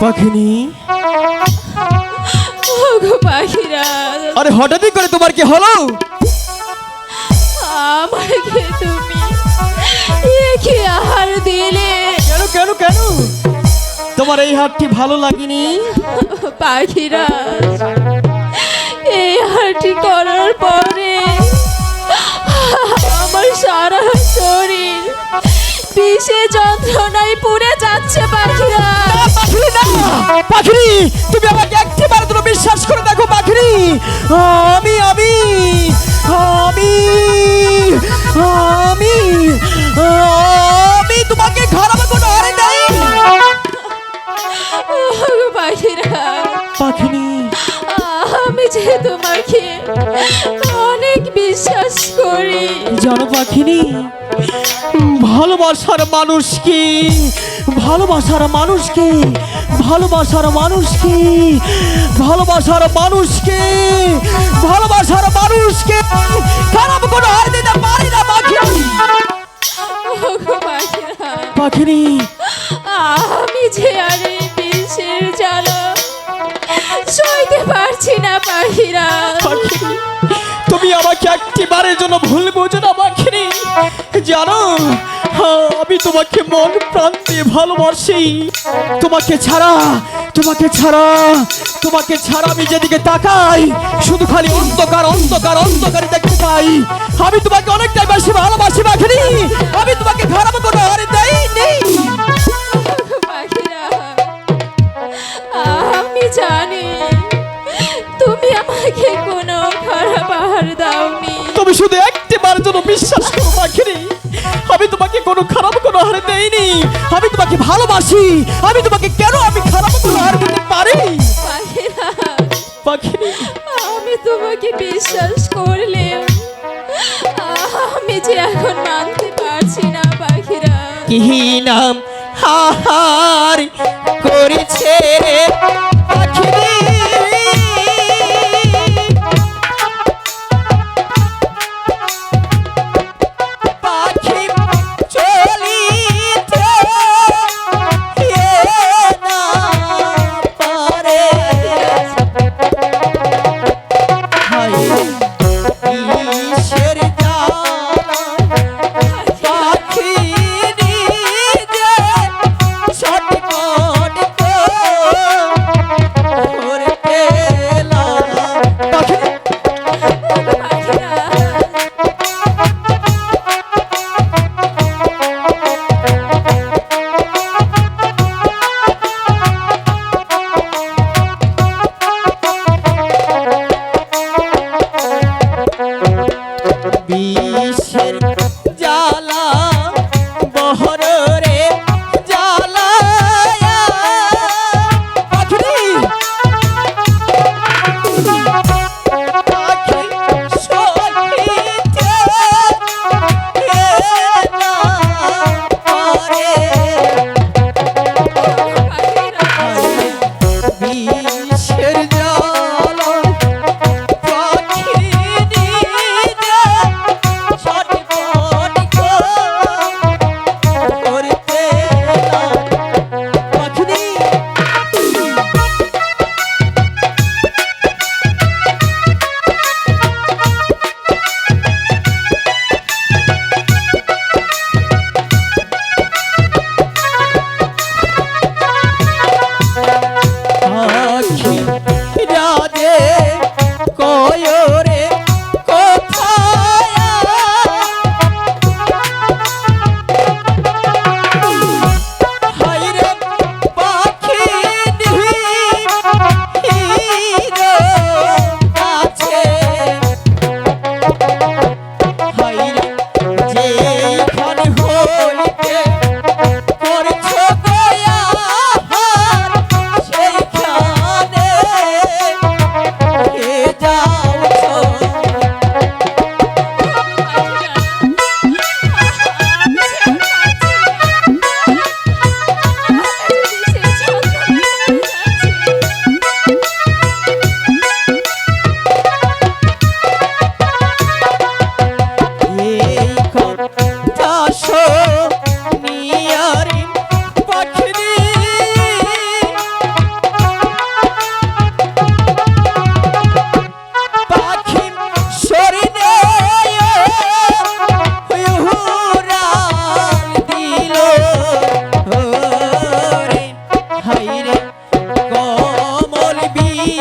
পাখিনি? আরে হঠাৎই করে তোমার কি হলো? আমাকে তুমি কি আহার দিলে। কেন কেন কেন? তোমার এই হাতটি ভালো লাগেনি? পাখিরা। বিষে যন্ত্রণায় পুড়ে যাচ্ছে পাখিরা। পাখিরি না! পাখিরি তুমি আমাকে একটিবার তুমি বিশ্বাস করে দেখো পাখিরি। আমি আমি আমি আমি আমি তোমাকে খারাপ কোনো হারে নাই পাখিরা। পাখিনি। আমি যে তোমাকে বিশ্বাস করি। জানো পাখিনি ভালোবাসার মানুষকে ভালোবাসার মানুষকে ভালোবাসার মানুষকে ভালোবাসার মানুষকে ভালোবাসার মানুষকে খারাপ কোনো হার দিতে পারি না পাখিনি পাখিনি আমি যে আর এই বিষের জ্বালা সইতে পারছি না পাখিরা। তুমি আমাকে একটি বারের জন্য ভুল বোঝো না পাখিনি জানো, আমি তোমাকে মন দিয়ে ভালোবাসি। তোমাকে ছাড়া তোমাকে ছাড়া তোমাকে ছাড়া আমি যেদিকে তাকাই, শুধু খালি অন্ধকার অন্ধকার, অন্ধকারই দেখতে পাই আমি তোমাকে অনেকটাই বেশি ভালোবাসি পাখিনি আমি তোমাকে খারাপ কোনো হারে দেই নেই আমি জানি খারাপ দাওনি। তুমি শুধু একটি বার জন্য বিশ্বাস করো পাখিনি আমি তোমাকে কোনো খারাপ কোনো হারে দেইনি। আমি তোমাকে ভালোবাসি। আমি তোমাকে কেন আমি খারাপ কোনো হার দিতে পারি? পাখিরা পাখিনি আমি তোমাকে বিশ্বাস করলে আমি যে এখন মানতে পারছি না পাখিরা। কি নাম হাহার করেছে? ঈশ্বর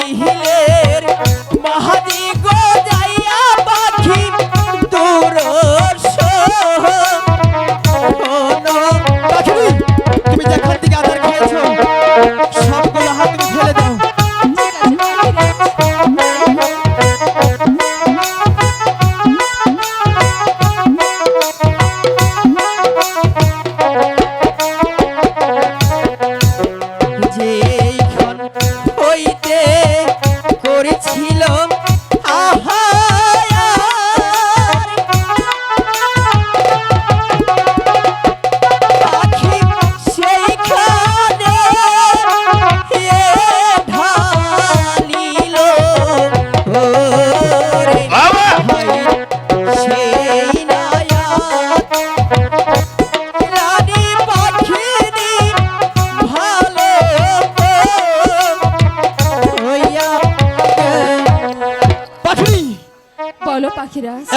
he,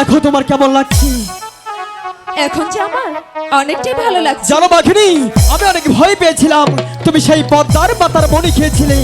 এখন তোমার কেমন লাগছে? এখন যে আমার অনেকটাই ভালো লাগছে। জানো বাঘিনী আমি অনেক ভয় পেয়েছিলাম। তুমি সেই পদ্মার পাতার মনি খেয়েছিলে।